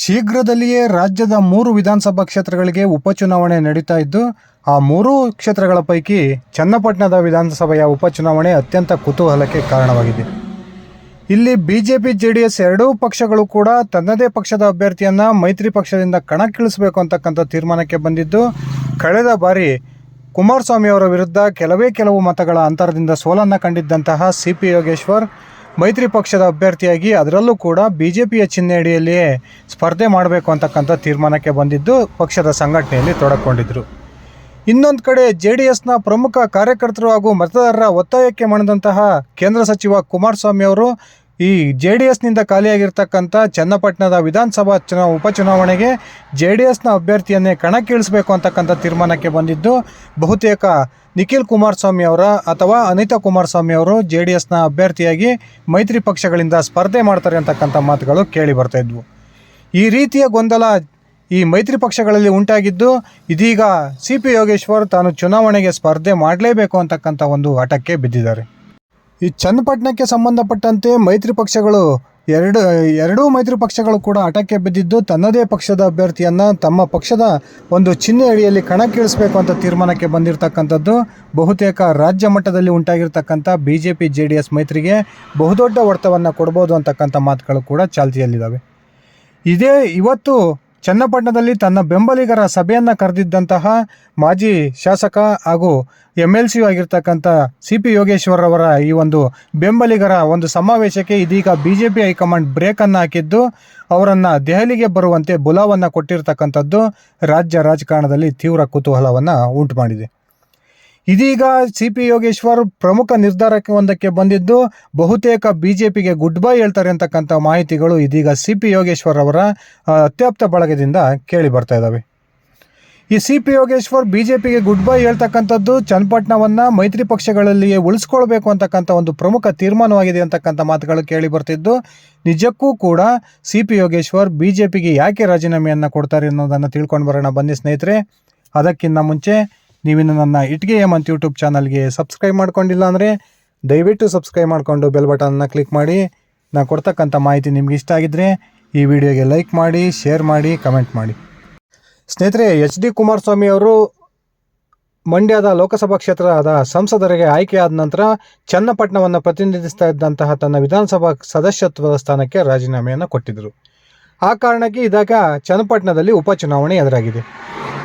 ಶೀಘ್ರದಲ್ಲಿಯೇ ರಾಜ್ಯದ ಮೂರು ವಿಧಾನಸಭಾ ಕ್ಷೇತ್ರಗಳಿಗೆ ಉಪಚುನಾವಣೆ ನಡೀತಾ ಇದ್ದು, ಆ ಮೂರೂ ಕ್ಷೇತ್ರಗಳ ಪೈಕಿ ಚನ್ನಪಟ್ಟಣದ ವಿಧಾನಸಭೆಯ ಉಪಚುನಾವಣೆ ಅತ್ಯಂತ ಕುತೂಹಲಕ್ಕೆ ಕಾರಣವಾಗಿದೆ. ಇಲ್ಲಿ ಬಿಜೆಪಿ ಜೆ ಡಿ ಎಸ್ ಎರಡೂ ಪಕ್ಷಗಳು ಕೂಡ ತನ್ನದೇ ಪಕ್ಷದ ಅಭ್ಯರ್ಥಿಯನ್ನ ಮೈತ್ರಿ ಪಕ್ಷದಿಂದ ಕಣಕ್ಕಿಳಿಸಬೇಕು ಅಂತಕ್ಕಂಥ ತೀರ್ಮಾನಕ್ಕೆ ಬಂದಿದ್ದು, ಕಳೆದ ಬಾರಿ ಕುಮಾರಸ್ವಾಮಿ ಅವರ ವಿರುದ್ಧ ಕೆಲವೇ ಕೆಲವು ಮತಗಳ ಅಂತರದಿಂದ ಸೋಲನ್ನು ಕಂಡಿದ್ದಂತಹ ಸಿ ಪಿ ಯೋಗೇಶ್ವರ್ ಮೈತ್ರಿ ಪಕ್ಷದ ಅಭ್ಯರ್ಥಿಯಾಗಿ ಅದರಲ್ಲೂ ಕೂಡ ಬಿ ಜೆ ಪಿಯ ಚಿಹ್ನೆಯಡಿಯಲ್ಲಿಯೇ ಸ್ಪರ್ಧೆ ಮಾಡಬೇಕು ಅಂತಕ್ಕಂಥ ತೀರ್ಮಾನಕ್ಕೆ ಬಂದಿದ್ದು ಪಕ್ಷದ ಸಂಘಟನೆಯಲ್ಲಿ ತೊಡಕೊಂಡಿದ್ದರು ಇನ್ನೊಂದು ಕಡೆ ಜೆ ಡಿ ಎಸ್ನ ಪ್ರಮುಖ ಕಾರ್ಯಕರ್ತರು ಹಾಗೂ ಮತದಾರರ ಒತ್ತಾಯಕ್ಕೆ ಮಣಿದಂತಹ ಕೇಂದ್ರ ಸಚಿವ ಕುಮಾರಸ್ವಾಮಿ ಅವರು ಈ ಜೆ ಡಿ ಎಸ್ನಿಂದ ಖಾಲಿಯಾಗಿರ್ತಕ್ಕಂಥ ಚನ್ನಪಟ್ಟಣದ ವಿಧಾನಸಭಾ ಚುನಾ, ಉಪಚುನಾವಣೆಗೆ ಜೆ ಡಿ ಎಸ್ನ ಅಭ್ಯರ್ಥಿಯನ್ನೇ ಕಣಕ್ಕಿಳಿಸಬೇಕು ಅಂತಕ್ಕಂಥ ತೀರ್ಮಾನಕ್ಕೆ ಬಂದಿದ್ದು, ಬಹುತೇಕ ನಿಖಿಲ್ ಕುಮಾರಸ್ವಾಮಿ ಅವರ ಅಥವಾ ಅನಿತಾ ಕುಮಾರಸ್ವಾಮಿ ಅವರು ಜೆ ಡಿ ಎಸ್ನ ಅಭ್ಯರ್ಥಿಯಾಗಿ ಮೈತ್ರಿ ಪಕ್ಷಗಳಿಂದ ಸ್ಪರ್ಧೆ ಮಾಡ್ತಾರೆ ಅಂತಕ್ಕಂಥ ಮಾತುಗಳು ಕೇಳಿ ಬರ್ತಾ ಇದ್ವು. ಈ ರೀತಿಯ ಗೊಂದಲ ಈ ಮೈತ್ರಿ ಪಕ್ಷಗಳಲ್ಲಿ ಉಂಟಾಗಿದ್ದು, ಇದೀಗ ಸಿ ಪಿ ಯೋಗೇಶ್ವರ್ ತಾನು ಚುನಾವಣೆಗೆ ಸ್ಪರ್ಧೆ ಮಾಡಲೇಬೇಕು ಅಂತಕ್ಕಂಥ ಒಂದು ಹಠಕ್ಕೆ ಬಿದ್ದಿದ್ದಾರೆ. ಈ ಚನ್ನಪಟ್ಟಣಕ್ಕೆ ಸಂಬಂಧಪಟ್ಟಂತೆ ಮೈತ್ರಿ ಪಕ್ಷಗಳು, ಎರಡು, ಎರಡೂ ಮೈತ್ರಿ ಪಕ್ಷಗಳು ಕೂಡ ಹಠಕ್ಕೆ ಬಿದ್ದಿದ್ದು ತನ್ನದೇ ಪಕ್ಷದ ಅಭ್ಯರ್ಥಿಯನ್ನು ತಮ್ಮ ಪಕ್ಷದ ಒಂದು ಚಿಹ್ನೆ ಅಡಿಯಲ್ಲಿ ಕಣಕ್ಕಿಳಿಸಬೇಕು ಅಂತ ತೀರ್ಮಾನಕ್ಕೆ ಬಂದಿರತಕ್ಕಂಥದ್ದು. ಬಹುತೇಕ ರಾಜ್ಯ ಮಟ್ಟದಲ್ಲಿ ಉಂಟಾಗಿರ್ತಕ್ಕಂಥ B J P J D S ಮೈತ್ರಿಗೆ ಬಹುದೊಡ್ಡ ಹೊಡೆತವನ್ನು ಕೊಡ್ಬೋದು ಅಂತಕ್ಕಂಥ ಮಾತುಗಳು ಕೂಡ ಚಾಲ್ತಿಯಲ್ಲಿದ್ದಾವೆ. ಇದೇ ಇವತ್ತು ಚನ್ನಪಟ್ಟಣದಲ್ಲಿ ತನ್ನ ಬೆಂಬಲಿಗರ ಸಭೆಯನ್ನು ಕರೆದಿದ್ದಂತಹ ಮಾಜಿ ಶಾಸಕ ಹಾಗೂ ಎಂ ಎಲ್ ಸಿ ಆಗಿರ್ತಕ್ಕಂಥ ಸಿ ಪಿ ಯೋಗೇಶ್ವರ್ ಅವರ ಈ ಒಂದು ಬೆಂಬಲಿಗರ ಒಂದು ಸಮಾವೇಶಕ್ಕೆ ಇದೀಗ B J P high command ಬ್ರೇಕನ್ನು ಹಾಕಿದ್ದು, ಅವರನ್ನು ದೆಹಲಿಗೆ ಬರುವಂತೆ ಬುಲಾವನ್ನು ಕೊಟ್ಟಿರ್ತಕ್ಕಂಥದ್ದು ರಾಜ್ಯ ರಾಜಕಾರಣದಲ್ಲಿ ತೀವ್ರ ಕುತೂಹಲವನ್ನು ಉಂಟು ಮಾಡಿದೆ ಇದೀಗ ಸಿ ಪಿ ಯೋಗೇಶ್ವರ್ ಪ್ರಮುಖ ನಿರ್ಧಾರಕ್ಕೆ ಬಂದಿದ್ದು, ಬಹುತೇಕ ಬಿ ಜೆ ಪಿಗೆ ಗುಡ್ ಬೈ ಹೇಳ್ತಾರೆ ಅಂತಕ್ಕಂಥ ಮಾಹಿತಿಗಳು ಇದೀಗ ಸಿ ಪಿ ಯೋಗೇಶ್ವರ್ ಅವರ ಅತ್ಯಪ್ತ ಬಳಗದಿಂದ ಕೇಳಿ ಬರ್ತಾ ಇದ್ದಾವೆ ಈ C P Yogeshwar B J ಪಿಗೆ ಗುಡ್ ಬೈ ಹೇಳ್ತಕ್ಕಂಥದ್ದು ಚನ್ನಪಟ್ಟಣವನ್ನು ಮೈತ್ರಿ ಪಕ್ಷಗಳಲ್ಲಿಯೇ ಉಳಿಸ್ಕೊಳ್ಬೇಕು ಅಂತಕ್ಕಂಥ ಒಂದು ಪ್ರಮುಖ ತೀರ್ಮಾನವಾಗಿದೆ ಅಂತಕ್ಕಂಥ ಮಾತುಗಳು ಕೇಳಿ ಬರ್ತಿದ್ದು. ನಿಜಕ್ಕೂ ಕೂಡ C P Yogeshwar B J ಪಿಗೆ ಯಾಕೆ ರಾಜೀನಾಮೆಯನ್ನು ಕೊಡ್ತಾರೆ ಅನ್ನೋದನ್ನು ತಿಳ್ಕೊಂಡು ಬರೋಣ ಬನ್ನಿ ಸ್ನೇಹಿತರೆ. ಅದಕ್ಕಿಂತ ಮುಂಚೆ ನೀವಿನ್ನು ನನ್ನ ಇಟ್ಗೆ ಎಂ ಅಂತ ಯೂಟ್ಯೂಬ್ ಚಾನಲ್ಗೆ ಸಬ್ಸ್ಕ್ರೈಬ್ ಮಾಡ್ಕೊಂಡಿಲ್ಲ ಅಂದರೆ ದಯವಿಟ್ಟು ಸಬ್ಸ್ಕ್ರೈಬ್ ಮಾಡಿಕೊಂಡು ಬೆಲ್ ಬಟನ್ನ ಕ್ಲಿಕ್ ಮಾಡಿ. ನಾನು ಕೊಡ್ತಕ್ಕಂಥ ಮಾಹಿತಿ ನಿಮ್ಗೆ ಇಷ್ಟ ಆಗಿದ್ದರೆ ಈ ವಿಡಿಯೋಗೆ ಲೈಕ್ ಮಾಡಿ ಶೇರ್ ಮಾಡಿ ಕಮೆಂಟ್ ಮಾಡಿ. ಸ್ನೇಹಿತರೆ, ಎಚ್ ಡಿ ಕುಮಾರಸ್ವಾಮಿ ಅವರು ಮಂಡ್ಯದ ಲೋಕಸಭಾ ಕ್ಷೇತ್ರದ ಸಂಸದರಿಗೆ ಆಯ್ಕೆಯಾದ ನಂತರ ಚನ್ನಪಟ್ಟಣವನ್ನು ಪ್ರತಿನಿಧಿಸ್ತಾ ಇದ್ದಂತಹ ತನ್ನ ವಿಧಾನಸಭಾ ಸದಸ್ಯತ್ವದ ಸ್ಥಾನಕ್ಕೆ ರಾಜೀನಾಮೆಯನ್ನು ಕೊಟ್ಟಿದ್ದರು. ಆ ಕಾರಣಕ್ಕೆ ಇದಾಗ ಚನ್ನಪಟ್ಟಣದಲ್ಲಿ ಉಪಚುನಾವಣೆ ಎದುರಾಗಿದೆ.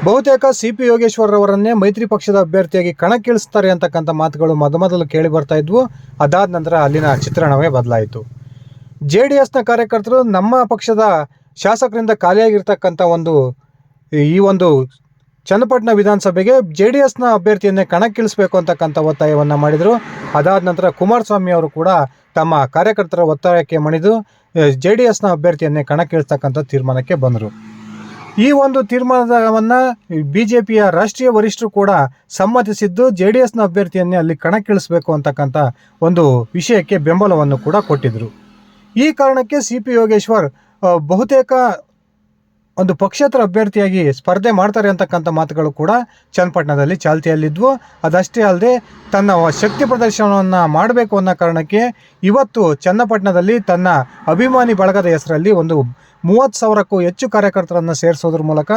ಬಹುತೇಕ ಸಿ ಪಿ ಯೋಗೇಶ್ವರ್ ಅವರನ್ನೇ ಮೈತ್ರಿ ಪಕ್ಷದ ಅಭ್ಯರ್ಥಿಯಾಗಿ ಕಣಕ್ಕಿಳಿಸ್ತಾರೆ ಅಂತಕ್ಕಂಥ ಮಾತುಗಳು ಮೊದಮೊದಲು ಕೇಳಿ ಬರ್ತಾ ಇದ್ವು. ಅದಾದ ನಂತರ ಅಲ್ಲಿನ ಚಿತ್ರಣವೇ ಬದಲಾಯಿತು. ಜೆ ಡಿ ಎಸ್ನ ಕಾರ್ಯಕರ್ತರು ನಮ್ಮ ಪಕ್ಷದ ಶಾಸಕರಿಂದ ಖಾಲಿಯಾಗಿರ್ತಕ್ಕಂಥ ಒಂದು, ಈ ಒಂದು ಚನ್ನಪಟ್ಟಣ ವಿಧಾನಸಭೆಗೆ ಜೆ ಡಿ ಎಸ್ನ ಅಭ್ಯರ್ಥಿಯನ್ನೇ ಕಣಕ್ಕಿಳಿಸಬೇಕು ಅಂತಕ್ಕಂಥ ಒತ್ತಾಯವನ್ನು ಮಾಡಿದರು. ಅದಾದ ನಂತರ ಕುಮಾರಸ್ವಾಮಿ ಅವರು ಕೂಡ ತಮ್ಮ ಕಾರ್ಯಕರ್ತರ ಒತ್ತಾಯಕ್ಕೆ ಮಣಿದು ಜೆ ಡಿ ಎಸ್ನ ಅಭ್ಯರ್ಥಿಯನ್ನೇ ಕಣಕ್ಕಿಳಿಸ್ತಕ್ಕಂಥ ತೀರ್ಮಾನಕ್ಕೆ ಬಂದರು. ಈ ಒಂದು ತೀರ್ಮಾನವನ್ನು ಬಿ ಜೆ ರಾಷ್ಟ್ರೀಯ ವರಿಷ್ಠರು ಕೂಡ ಸಮ್ಮತಿಸಿದ್ದು ಜೆ ಡಿ ಎಸ್ನ ಅಭ್ಯರ್ಥಿಯನ್ನೇ ಅಲ್ಲಿ ಕಣಕ್ಕಿಳಿಸಬೇಕು ಅಂತಕ್ಕಂಥ ಒಂದು ವಿಷಯಕ್ಕೆ ಬೆಂಬಲವನ್ನು ಕೂಡ ಕೊಟ್ಟಿದ್ದರು ಈ ಕಾರಣಕ್ಕೆ ಸಿ ಪಿ ಯೋಗೇಶ್ವರ್ ಬಹುತೇಕ ಒಂದು ಪಕ್ಷೇತರ ಅಭ್ಯರ್ಥಿಯಾಗಿ ಸ್ಪರ್ಧೆ ಮಾಡ್ತಾರೆ ಅಂತಕ್ಕಂಥ ಮಾತುಗಳು ಕೂಡ ಚನ್ನಪಟ್ಟಣದಲ್ಲಿ ಚಾಲ್ತಿಯಲ್ಲಿದ್ವು. ಅದಷ್ಟೇ ಅಲ್ಲದೆ ತನ್ನ ಶಕ್ತಿ ಪ್ರದರ್ಶನವನ್ನು ಮಾಡಬೇಕು ಅನ್ನೋ ಕಾರಣಕ್ಕೆ ಇವತ್ತು ಚನ್ನಪಟ್ಟಣದಲ್ಲಿ ತನ್ನ ಅಭಿಮಾನಿ ಬಳಗದ ಹೆಸರಲ್ಲಿ ಒಂದು ಮೂವತ್ತು ಸಾವಿರಕ್ಕೂ ಹೆಚ್ಚು ಕಾರ್ಯಕರ್ತರನ್ನು ಸೇರಿಸೋದ್ರ ಮೂಲಕ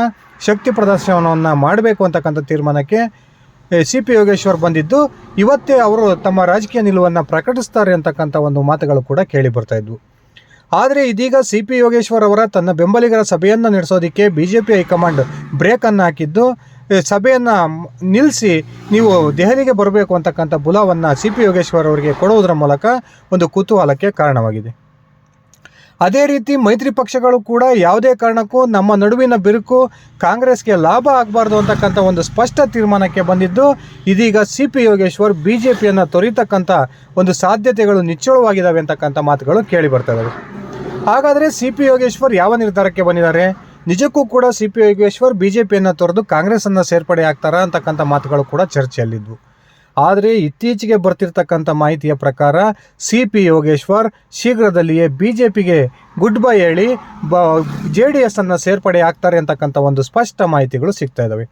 ಶಕ್ತಿ ಪ್ರದರ್ಶನವನ್ನು ಮಾಡಬೇಕು ಅಂತಕ್ಕಂಥ ತೀರ್ಮಾನಕ್ಕೆ ಸಿ ಪಿ ಯೋಗೇಶ್ವರ್ ಬಂದಿದ್ದು. ಇವತ್ತೇ ಅವರು ತಮ್ಮ ರಾಜಕೀಯ ನಿಲುವನ್ನು ಪ್ರಕಟಿಸ್ತಾರೆ ಅಂತಕ್ಕಂಥ ಒಂದು ಮಾತುಗಳು ಕೂಡ ಕೇಳಿ ಬರ್ತಾ ಇದ್ವು. ಆದರೆ ಇದೀಗ ಸಿ ಪಿ ಯೋಗೇಶ್ವರ್ ಅವರ ತನ್ನ ಬೆಂಬಲಿಗರ ಸಭೆಯನ್ನು ನಡೆಸೋದಕ್ಕೆ B J P high command ಬ್ರೇಕನ್ನು ಹಾಕಿದ್ದು. ಸಭೆಯನ್ನು ನಿಲ್ಲಿಸಿ ನೀವು ದೆಹಲಿಗೆ ಬರಬೇಕು ಅಂತಕ್ಕಂಥ ಬುಲಾವನ್ನು ಸಿ ಪಿ ಯೋಗೇಶ್ವರ್ ಅವರಿಗೆ ಕೊಡುವುದರ ಮೂಲಕ ಒಂದು ಕುತೂಹಲಕ್ಕೆ ಕಾರಣವಾಗಿದೆ. ಅದೇ ರೀತಿ ಮೈತ್ರಿ ಪಕ್ಷಗಳು ಕೂಡ ಯಾವುದೇ ಕಾರಣಕ್ಕೂ ನಮ್ಮ ನಡುವಿನ ಬಿರುಕು ಕಾಂಗ್ರೆಸ್ಗೆ ಲಾಭ ಆಗಬಾರ್ದು ಅಂತಕ್ಕಂಥ ಒಂದು ಸ್ಪಷ್ಟ ತೀರ್ಮಾನಕ್ಕೆ ಬಂದಿದ್ದು, ಇದೀಗ C P Yogeshwar B J ಪಿಯನ್ನು ತೊರೀತಕ್ಕಂಥ ಒಂದು ಸಾಧ್ಯತೆಗಳು ನಿಚ್ಚಳವಾಗಿದ್ದಾವೆ ಅಂತಕ್ಕಂಥ ಮಾತುಗಳು ಕೇಳಿ ಬರ್ತವೆ ಹಾಗಾದರೆ ಸಿ ಪಿ ಯೋಗೇಶ್ವರ್ ಯಾವ ನಿರ್ಧಾರಕ್ಕೆ ಬಂದಿದ್ದಾರೆ? ನಿಜಕ್ಕೂ ಕೂಡ C P Yogeshwar B J ಪಿಯನ್ನು ತೊರೆದು ಕಾಂಗ್ರೆಸ್ಸನ್ನು ಸೇರ್ಪಡೆ ಆಗ್ತಾರಾ ಅಂತಕ್ಕಂಥ ಮಾತುಗಳು ಕೂಡ ಚರ್ಚೆಯಲ್ಲಿದ್ವು. ಆದರೆ ಇತ್ತೀಚೆಗೆ ಬರ್ತಿರ್ತಕ್ಕಂಥ ಮಾಹಿತಿಯ ಪ್ರಕಾರ ಸಿ ಪಿ ಯೋಗೇಶ್ವರ್ ಶೀಘ್ರದಲ್ಲಿಯೇ ಬಿ ಜೆ ಪಿಗೆ ಗುಡ್ ಬೈ ಹೇಳಿ ಬ ಜೆ ಡಿ ಎಸ್ಸನ್ನು ಸೇರ್ಪಡೆ ಆಗ್ತಾರೆ ಅಂತಕ್ಕಂಥ ಒಂದು ಸ್ಪಷ್ಟ ಮಾಹಿತಿಗಳು ಸಿಗ್ತಾ ಇದ್ದಾವೆ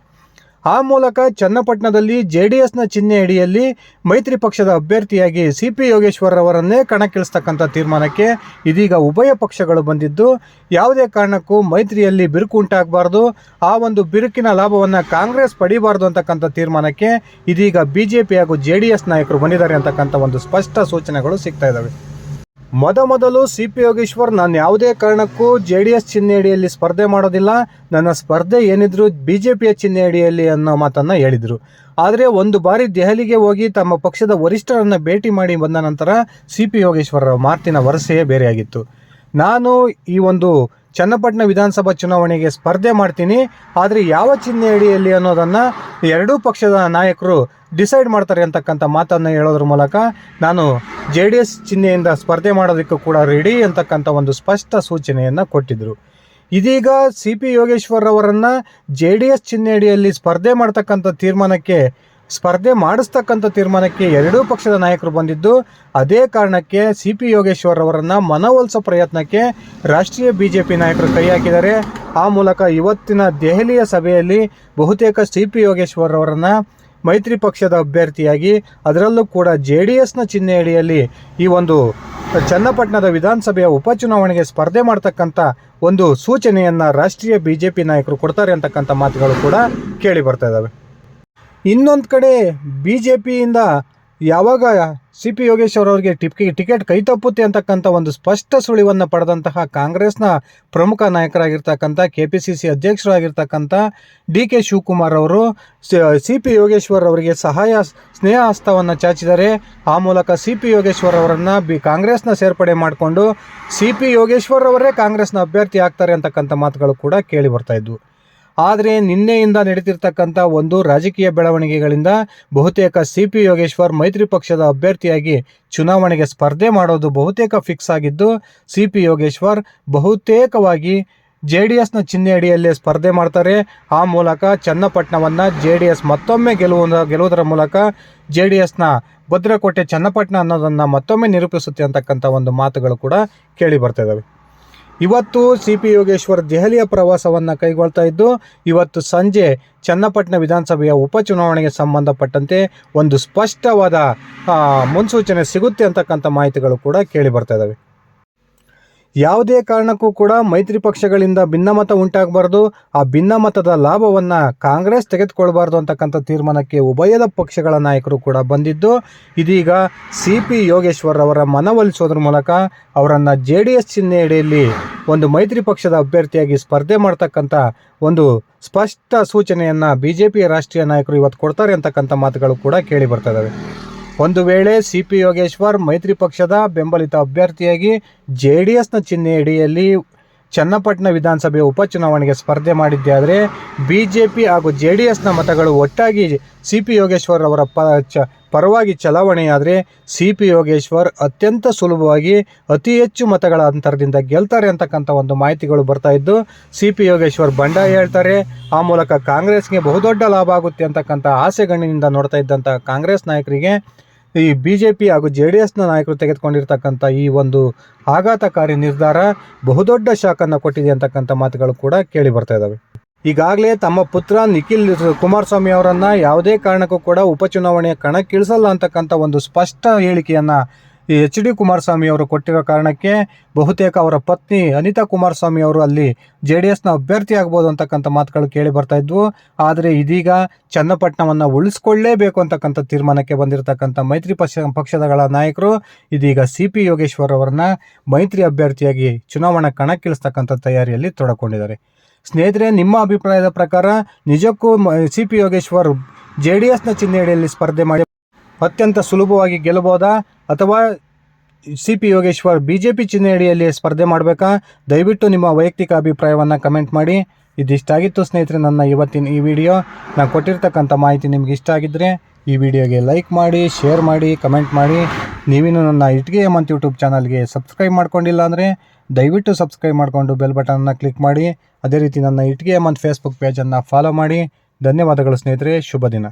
ಆ ಮೂಲಕ ಚನ್ನಪಟ್ಟಣದಲ್ಲಿ ಜೆ ಡಿ ಎಸ್ನ ಚಿಹ್ನೆ ಅಡಿಯಲ್ಲಿ ಮೈತ್ರಿ ಪಕ್ಷದ ಅಭ್ಯರ್ಥಿಯಾಗಿ ಸಿ ಪಿ ಯೋಗೇಶ್ವರ್ ಅವರನ್ನೇ ಕಣಕ್ಕಿಳಿಸ್ತಕ್ಕಂಥ ತೀರ್ಮಾನಕ್ಕೆ ಇದೀಗ ಉಭಯ ಪಕ್ಷಗಳು ಬಂದಿದ್ದು, ಯಾವುದೇ ಕಾರಣಕ್ಕೂ ಮೈತ್ರಿಯಲ್ಲಿ ಬಿರುಕು ಉಂಟಾಗಬಾರ್ದು, ಆ ಒಂದು ಬಿರುಕಿನ ಲಾಭವನ್ನು ಕಾಂಗ್ರೆಸ್ ಪಡಿಬಾರ್ದು ಅಂತಕ್ಕಂಥ ತೀರ್ಮಾನಕ್ಕೆ ಇದೀಗ ಬಿ ಜೆ ಪಿ ಹಾಗೂ ಜೆ ಡಿ ಎಸ್ ನಾಯಕರು ಬಂದಿದ್ದಾರೆ ಅಂತಕ್ಕಂಥ ಒಂದು ಸ್ಪಷ್ಟ ಸೂಚನೆಗಳು ಸಿಗ್ತಾ ಇದ್ದಾವೆ. ಮೊದಮೊದಲು ಸಿ ಪಿ ಯೋಗೇಶ್ವರ್ ನಾನು ಯಾವುದೇ ಕಾರಣಕ್ಕೂ ಜೆ ಡಿ ಎಸ್ ಚಿಹ್ನೆ ಅಡಿಯಲ್ಲಿ ಸ್ಪರ್ಧೆ ಮಾಡೋದಿಲ್ಲ. ನನ್ನ ಸ್ಪರ್ಧೆ ಏನಿದ್ರು ಬಿ ಜೆ ಪಿಯ ಚಿಹ್ನೆ ಅಡಿಯಲ್ಲಿ ಅನ್ನೋ ಮಾತನ್ನು ಹೇಳಿದರು. ಆದರೆ ಒಂದು ಬಾರಿ ದೆಹಲಿಗೆ ಹೋಗಿ ತಮ್ಮ ಪಕ್ಷದ ವರಿಷ್ಠರನ್ನು ಭೇಟಿ ಮಾಡಿ ಬಂದ ನಂತರ ಸಿ ಪಿ ಯೋಗೇಶ್ವರರ ಮಾತಿನ ವರಸೆಯೇ ಬೇರೆಯಾಗಿತ್ತು. ನಾನು ಈ ಒಂದು ಚನ್ನಪಟ್ಟಣ ವಿಧಾನಸಭಾ ಚುನಾವಣೆಗೆ ಸ್ಪರ್ಧೆ ಮಾಡ್ತೀನಿ. ಆದರೆ ಯಾವ ಚಿಹ್ನೆ ಅಡಿಯಲ್ಲಿ ಅನ್ನೋದನ್ನು ಎರಡೂ ಪಕ್ಷದ ನಾಯಕರು ಡಿಸೈಡ್ ಮಾಡ್ತಾರೆ ಅಂತಕ್ಕಂಥ ಮಾತನ್ನು ಹೇಳೋದ್ರ ಮೂಲಕ ನಾನು ಜೆ ಡಿ ಎಸ್ ಚಿಹ್ನೆಯಿಂದ ಸ್ಪರ್ಧೆ ಮಾಡೋದಕ್ಕೂ ಕೂಡ ರೆಡಿ ಅಂತಕ್ಕಂಥ ಒಂದು ಸ್ಪಷ್ಟ ಸೂಚನೆಯನ್ನು ಕೊಟ್ಟಿದ್ದರು ಇದೀಗ ಸಿ ಪಿ ಯೋಗೇಶ್ವರ್ ಅವರನ್ನು ಜೆ ಡಿ ಎಸ್ ಚಿಹ್ನೆ ಅಡಿಯಲ್ಲಿ ಸ್ಪರ್ಧೆ ಮಾಡ್ತಕ್ಕಂಥ ತೀರ್ಮಾನಕ್ಕೆ ಸ್ಪರ್ಧೆ ಮಾಡಿಸ್ತಕ್ಕಂಥ ತೀರ್ಮಾನಕ್ಕೆ ಎರಡೂ ಪಕ್ಷದ ನಾಯಕರು ಬಂದಿದ್ದು, ಅದೇ ಕಾರಣಕ್ಕೆ ಸಿ ಪಿ ಯೋಗೇಶ್ವರ್ ಅವರನ್ನು ಮನವೊಲಿಸೋ ಪ್ರಯತ್ನಕ್ಕೆ ರಾಷ್ಟ್ರೀಯ ಬಿ ಜೆ ಪಿ ನಾಯಕರು ಕೈ ಹಾಕಿದ್ದಾರೆ. ಆ ಮೂಲಕ ಇವತ್ತಿನ ದೆಹಲಿಯ ಸಭೆಯಲ್ಲಿ ಬಹುತೇಕ ಸಿ ಪಿ ಯೋಗೇಶ್ವರ್ ಅವರನ್ನು ಮೈತ್ರಿ ಪಕ್ಷದ ಅಭ್ಯರ್ಥಿಯಾಗಿ, ಅದರಲ್ಲೂ ಕೂಡ ಜೆ ಡಿ ಎಸ್ನ ಚಿಹ್ನೆ ಅಡಿಯಲ್ಲಿ ಈ ಒಂದು ಚನ್ನಪಟ್ಟಣದ ವಿಧಾನಸಭೆಯ ಉಪಚುನಾವಣೆಗೆ ಸ್ಪರ್ಧೆ ಮಾಡ್ತಕ್ಕಂಥ ಒಂದು ಸೂಚನೆಯನ್ನು ರಾಷ್ಟ್ರೀಯ ಬಿ ಜೆ ಪಿ ನಾಯಕರು ಕೊಡ್ತಾರೆ ಅಂತಕ್ಕಂಥ ಮಾತುಗಳು ಕೂಡ ಕೇಳಿ ಬರ್ತಾ ಇದ್ದಾವೆ ಇನ್ನೊಂದು ಕಡೆ ಬಿ ಜೆ ಪಿಯಿಂದ ಯಾವಾಗ ಸಿ ಪಿ ಯೋಗೇಶ್ವರ್ ಅವರಿಗೆ ಟಿಪ್ಕಿ ಟಿಕೆಟ್ ಕೈ ತಪ್ಪುತ್ತೆ ಅಂತಕ್ಕಂಥ ಒಂದು ಸ್ಪಷ್ಟ ಸುಳಿವನ್ನು ಪಡೆದಂತಹ ಕಾಂಗ್ರೆಸ್ನ ಪ್ರಮುಖ ನಾಯಕರಾಗಿರ್ತಕ್ಕಂಥ ಕೆ ಪಿ ಸಿ ಸಿ ಅಧ್ಯಕ್ಷರಾಗಿರ್ತಕ್ಕಂಥ ಡಿ ಕೆ ಶಿವಕುಮಾರ್ ಅವರು ಸಿ ಪಿ ಯೋಗೇಶ್ವರ್ ಅವರಿಗೆ ಸಹಾಯ, ಸ್ನೇಹ ಹಸ್ತವನ್ನು ಚಾಚಿದರೆ ಆ ಮೂಲಕ ಸಿ ಪಿ ಯೋಗೇಶ್ವರ್ ಅವರನ್ನು ಬಿ, ಕಾಂಗ್ರೆಸ್ನ ಸೇರ್ಪಡೆ ಮಾಡಿಕೊಂಡು ಸಿ ಪಿ ಯೋಗೇಶ್ವರ್ ಅವರೇ ಕಾಂಗ್ರೆಸ್ನ ಅಭ್ಯರ್ಥಿ ಆಗ್ತಾರೆ ಅಂತಕ್ಕಂಥ ಮಾತುಗಳು ಕೂಡ ಕೇಳಿ ಬರ್ತಾ ಇದ್ವು. ಆದರೆ ನಿನ್ನೆಯಿಂದ ನಡೀತಿರ್ತಕ್ಕಂಥ ಒಂದು ರಾಜಕೀಯ ಬೆಳವಣಿಗೆಗಳಿಂದ ಬಹುತೇಕ ಸಿ ಪಿ ಯೋಗೇಶ್ವರ್ ಮೈತ್ರಿ ಪಕ್ಷದ ಅಭ್ಯರ್ಥಿಯಾಗಿ ಚುನಾವಣೆಗೆ ಸ್ಪರ್ಧೆ ಮಾಡೋದು ಬಹುತೇಕ ಫಿಕ್ಸ್ ಆಗಿದ್ದು ಸಿ ಪಿ ಯೋಗೇಶ್ವರ್ ಬಹುತೇಕವಾಗಿ ಜೆ ಡಿ ಎಸ್ನ ಚಿಹ್ನೆ ಅಡಿಯಲ್ಲಿ ಸ್ಪರ್ಧೆ ಮಾಡ್ತಾರೆ. ಆ ಮೂಲಕ ಚನ್ನಪಟ್ಟಣವನ್ನು ಜೆ ಡಿ ಎಸ್ ಮತ್ತೊಮ್ಮೆ ಗೆಲುವ ಗೆಲ್ಲುವುದರ ಮೂಲಕ ಜೆ ಡಿ ಎಸ್ನ ಭದ್ರಕೋಟೆ ಚನ್ನಪಟ್ಟಣ ಅನ್ನೋದನ್ನು ಮತ್ತೊಮ್ಮೆ ನಿರೂಪಿಸುತ್ತೆ ಅಂತಕ್ಕಂಥ ಒಂದು ಮಾತುಗಳು ಕೂಡ ಕೇಳಿ ಬರ್ತಾ ಇದ್ದಾವೆ ಇವತ್ತು ಸಿ ಪಿ ಯೋಗೇಶ್ವರ್ ದೆಹಲಿಯ ಪ್ರವಾಸವನ್ನು ಕೈಗೊಳ್ತಾ ಇದ್ದು, ಇವತ್ತು ಸಂಜೆ ಚನ್ನಪಟ್ಟಣ ವಿಧಾನಸಭೆಯ ಉಪಚುನಾವಣೆಗೆ ಸಂಬಂಧಪಟ್ಟಂತೆ ಒಂದು ಸ್ಪಷ್ಟವಾದ ಮುನ್ಸೂಚನೆ ಸಿಗುತ್ತೆ ಅಂತಕ್ಕಂಥ ಮಾಹಿತಿಗಳು ಕೂಡ ಕೇಳಿ ಬರ್ತಾ ಇದ್ದಾವೆ ಯಾವುದೇ ಕಾರಣಕ್ಕೂ ಕೂಡ ಮೈತ್ರಿ ಪಕ್ಷಗಳಿಂದ ಭಿನ್ನಮತ ಉಂಟಾಗಬಾರ್ದು. ಆ ಭಿನ್ನಮತದ ಲಾಭವನ್ನು ಕಾಂಗ್ರೆಸ್ ತೆಗೆದುಕೊಳ್ಬಾರ್ದು ಅಂತಕ್ಕಂಥ ತೀರ್ಮಾನಕ್ಕೆ ಉಭಯದ ಪಕ್ಷಗಳ ನಾಯಕರು ಕೂಡ ಬಂದಿದ್ದು, ಇದೀಗ ಸಿ ಪಿ ಯೋಗೇಶ್ವರ್ ಅವರ ಮನವೊಲಿಸೋದ್ರ ಮೂಲಕ ಅವರನ್ನು ಜೆ ಡಿ ಎಸ್ ಚಿಹ್ನೆಯಡಿಯಲ್ಲಿ ಒಂದು ಮೈತ್ರಿ ಪಕ್ಷದ ಅಭ್ಯರ್ಥಿಯಾಗಿ ಸ್ಪರ್ಧೆ ಮಾಡ್ತಕ್ಕಂಥ ಒಂದು ಸ್ಪಷ್ಟ ಸೂಚನೆಯನ್ನು ಬಿ ಜೆ ಪಿಯ ರಾಷ್ಟ್ರೀಯ ನಾಯಕರು ಇವತ್ತು ಕೊಡ್ತಾರೆ ಅಂತಕ್ಕಂಥ ಮಾತುಗಳು ಕೂಡ ಕೇಳಿ ಬರ್ತಾ ಇದ್ದಾವೆ ಒಂದು ವೇಳೆ ಸಿ ಪಿ ಯೋಗೇಶ್ವರ್ ಮೈತ್ರಿ ಪಕ್ಷದ ಬೆಂಬಲಿತ ಅಭ್ಯರ್ಥಿಯಾಗಿ ಜೆ ಡಿ ಎಸ್ನ ಚಿಹ್ನೆಯಡಿಯಲ್ಲಿ ಚನ್ನಪಟ್ಟಣ ವಿಧಾನಸಭೆ ಉಪಚುನಾವಣೆಗೆ ಸ್ಪರ್ಧೆ ಮಾಡಿದ್ದಾದರೆ ಬಿ ಜೆ ಪಿ ಹಾಗೂ ಜೆ ಡಿ ಎಸ್ನ ಮತಗಳು ಒಟ್ಟಾಗಿ ಸಿ ಪಿ ಯೋಗೇಶ್ವರ್ ಅವರ ಪ ಚ ಪರವಾಗಿ ಚಲಾವಣೆಯಾದರೆ ಸಿ ಪಿ ಯೋಗೇಶ್ವರ್ ಅತ್ಯಂತ ಸುಲಭವಾಗಿ ಅತಿ ಹೆಚ್ಚು ಮತಗಳ ಅಂತರದಿಂದ ಗೆಲ್ತಾರೆ ಅಂತಕ್ಕಂಥ ಒಂದು ಮಾಹಿತಿಗಳು ಬರ್ತಾ ಇದ್ದು ಸಿ ಪಿ ಯೋಗೇಶ್ವರ್ ಬಂಡಾಯ ಹೇಳ್ತಾರೆ, ಆ ಮೂಲಕ ಕಾಂಗ್ರೆಸ್ಗೆ ಬಹುದೊಡ್ಡ ಲಾಭ ಆಗುತ್ತೆ ಅಂತಕ್ಕಂಥ ಆಸೆಗಣ್ಣಿನಿಂದ ನೋಡ್ತಾ ಇದ್ದಂಥ ಕಾಂಗ್ರೆಸ್ ನಾಯಕರಿಗೆ ಈ ಬಿ ಜೆ ಪಿ ಹಾಗೂ ಜೆ ಡಿ ಎಸ್ನ ನಾಯಕರು ತೆಗೆದುಕೊಂಡಿರ್ತಕ್ಕಂಥ ಈ ಒಂದು ಆಘಾತಕಾರಿ ನಿರ್ಧಾರ ಬಹುದೊಡ್ಡ ಶಾಖನ್ನು ಕೊಟ್ಟಿದೆ ಅಂತಕ್ಕಂಥ ಮಾತುಗಳು ಕೂಡ ಕೇಳಿ ಬರ್ತಾ ಇದ್ದಾವೆ ಈಗಾಗಲೇ ತಮ್ಮ ಪುತ್ರ ನಿಖಿಲ್ ಕುಮಾರಸ್ವಾಮಿ ಅವರನ್ನು ಯಾವುದೇ ಕಾರಣಕ್ಕೂ ಕೂಡ ಉಪಚುನಾವಣೆಯ ಕಣಕ್ಕಿಳಿಸಲ್ಲ ಅಂತಕ್ಕಂಥ ಒಂದು ಸ್ಪಷ್ಟ ಹೇಳಿಕೆಯನ್ನು ಈ ಎಚ್ ಡಿ ಕುಮಾರಸ್ವಾಮಿ ಅವರು ಕೊಟ್ಟಿರೋ ಕಾರಣಕ್ಕೆ ಬಹುತೇಕ ಅವರ ಪತ್ನಿ ಅನಿತಾ ಕುಮಾರಸ್ವಾಮಿ ಅವರು ಅಲ್ಲಿ ಜೆ ಡಿ ಎಸ್ನ ಅಭ್ಯರ್ಥಿ ಆಗ್ಬೋದು ಅಂತಕ್ಕಂಥ ಮಾತುಗಳು ಕೇಳಿ ಬರ್ತಾ ಇದ್ವು. ಆದರೆ ಇದೀಗ ಚನ್ನಪಟ್ಟಣವನ್ನು ಉಳಿಸ್ಕೊಳ್ಳೇಬೇಕು ಅಂತಕ್ಕಂಥ ತೀರ್ಮಾನಕ್ಕೆ ಬಂದಿರತಕ್ಕಂಥ ಮೈತ್ರಿ ಪಕ್ಷ, ಪಕ್ಷದಗಳ ನಾಯಕರು, ಇದೀಗ ಸಿ ಪಿ ಯೋಗೇಶ್ವರ್ ಅವರನ್ನ ಮೈತ್ರಿ ಅಭ್ಯರ್ಥಿಯಾಗಿ ಚುನಾವಣಾ ಕಣಕ್ಕಿಳಿಸ್ತಕ್ಕಂಥ ತಯಾರಿಯಲ್ಲಿ ತೊಡಕೊಂಡಿದ್ದಾರೆ. ಸ್ನೇಹಿತರೆ, ನಿಮ್ಮ ಅಭಿಪ್ರಾಯದ ಪ್ರಕಾರ ನಿಜಕ್ಕೂ C P Yogeshwar J D ಎಸ್ನ ಚಿಹ್ನೆಯಡಿಯಲ್ಲಿ ಸ್ಪರ್ಧೆ ಮಾಡಿ ಅತ್ಯಂತ ಸುಲಭವಾಗಿ ಗೆಲ್ಲಬಹುದಾ? ಅಥವಾ C P Yogeshwar B J P ಚಿಹ್ನೆಯಡಿಯಲ್ಲಿ ಸ್ಪರ್ಧೆ ಮಾಡಬೇಕಾ? ದಯವಿಟ್ಟು ನಿಮ್ಮ ವೈಯಕ್ತಿಕ ಅಭಿಪ್ರಾಯವನ್ನು ಕಮೆಂಟ್ ಮಾಡಿ. ಇದಿಷ್ಟಾಗಿತ್ತು ಸ್ನೇಹಿತರೆ ನನ್ನ ಇವತ್ತಿನ ಈ ವಿಡಿಯೋ. ನಾನು ಕೊಟ್ಟಿರ್ತಕ್ಕಂಥ ಮಾಹಿತಿ ನಿಮ್ಗೆ ಇಷ್ಟ ಆಗಿದ್ದರೆ ಈ ವಿಡಿಯೋಗೆ ಲೈಕ್ ಮಾಡಿ, ಶೇರ್ ಮಾಡಿ, ಕಮೆಂಟ್ ಮಾಡಿ. ನೀವಿನ ನನ್ನ ಇಟ್ಗೆ ಮಂತ್ ಯೂಟ್ಯೂಬ್ ಚಾನಲ್ಗೆ ಸಬ್ಸ್ಕ್ರೈಬ್ ಮಾಡ್ಕೊಂಡಿಲ್ಲ ಅಂದರೆ ದಯವಿಟ್ಟು ಸಬ್ಸ್ಕ್ರೈಬ್ ಮಾಡಿಕೊಂಡು ಬೆಲ್ ಬಟನನ್ನು ಕ್ಲಿಕ್ ಮಾಡಿ. ಅದೇ ರೀತಿ ನನ್ನ ಇಟ್ಗೆ ಮಂತ್ ಫೇಸ್ಬುಕ್ ಪೇಜನ್ನು ಫಾಲೋ ಮಾಡಿ. ಧನ್ಯವಾದಗಳು ಸ್ನೇಹಿತರೆ. ಶುಭ ದಿನ.